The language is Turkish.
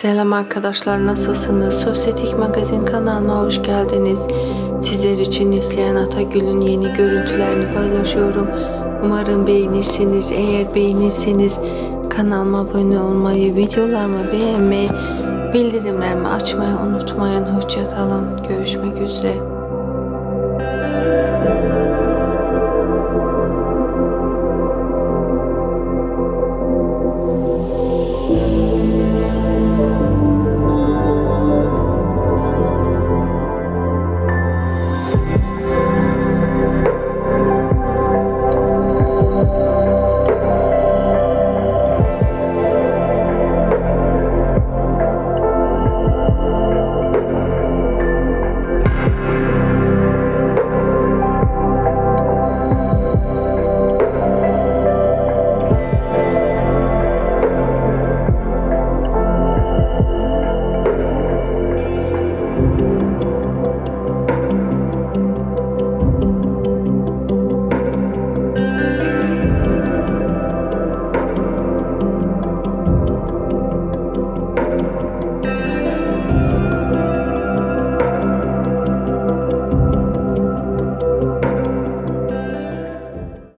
Selam arkadaşlar nasılsınız? Sosyetik Magazin kanalıma hoş geldiniz. Sizler için izleyen Atagül'ün yeni görüntülerini paylaşıyorum. Umarım beğenirsiniz. Eğer beğenirseniz kanalıma abone olmayı, videolarımı beğenmeyi, bildirimlerimi açmayı unutmayın. Hoşçakalın. Görüşmek üzere.